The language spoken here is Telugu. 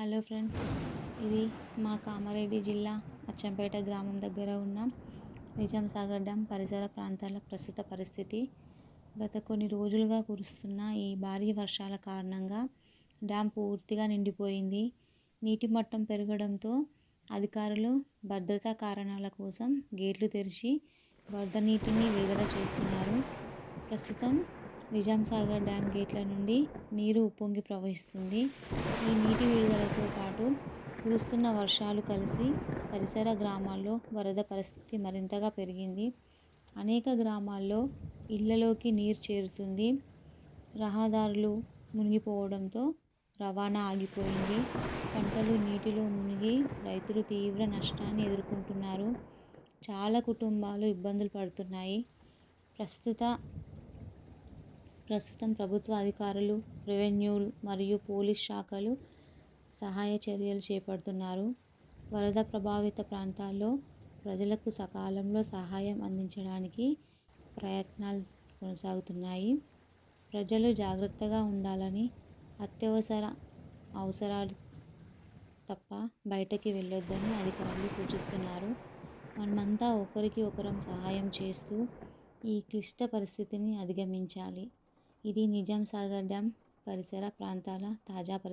హలో ఫ్రెండ్స్ ఇది మా కామారెడ్డి జిల్లా అచ్చంపేట గ్రామం దగ్గర ఉన్న నిజాం సాగర్ డ్యామ్ పరిసర ప్రాంతాల ప్రస్తుత పరిస్థితి. గత కొన్ని రోజులుగా కురుస్తున్న ఈ భారీ వర్షాల కారణంగా డ్యామ్ పూర్తిగా నిండిపోయింది. నీటి మట్టం పెరగడంతో అధికారులు భద్రతా కారణాల కోసం గేట్లు తెరిచి వరద నీటిని విడుదల చేస్తున్నారు. ప్రస్తుతం నిజాం సాగర్ డ్యామ్ గేట్ల నుండి నీరు ఉప్పొంగి ప్రవహిస్తుంది. ఈ నీటి విడుదలతో పాటు కురుస్తున్న వర్షాలు కలిసి పరిసర గ్రామాల్లో వరద పరిస్థితి మరింతగా పెరిగింది. అనేక గ్రామాల్లో ఇళ్ళలోకి నీరు చేరుతుంది. రహదారులు మునిగిపోవడంతో రవాణా ఆగిపోయింది. పంటలు నీటిలో మునిగి రైతులు తీవ్ర నష్టాన్ని ఎదుర్కొంటున్నారు. చాలా కుటుంబాలు ఇబ్బందులు పడుతున్నాయి. ప్రస్తుత ప్రస్తుతం ప్రభుత్వ అధికారులు రెవెన్యూ మరియు పోలీస్ శాఖలు సహాయ చర్యలు చేపడుతున్నారు. వరద ప్రభావిత ప్రాంతాల్లో ప్రజలకు సకాలంలో సహాయం అందించడానికి ప్రయత్నాలు కొనసాగుతున్నాయి. ప్రజలు జాగ్రత్తగా ఉండాలని అత్యవసర అవసరాలు తప్ప బయటకి వెళ్ళొద్దని అధికారులు సూచిస్తున్నారు. మనమంతా ఒకరికి ఒకరం సహాయం చేస్తూ ఈ క్లిష్ట పరిస్థితిని అధిగమించాలి. ఇది నిజాం సాగర్ డ్యామ్ పరిసర ప్రాంతాల తాజా పరి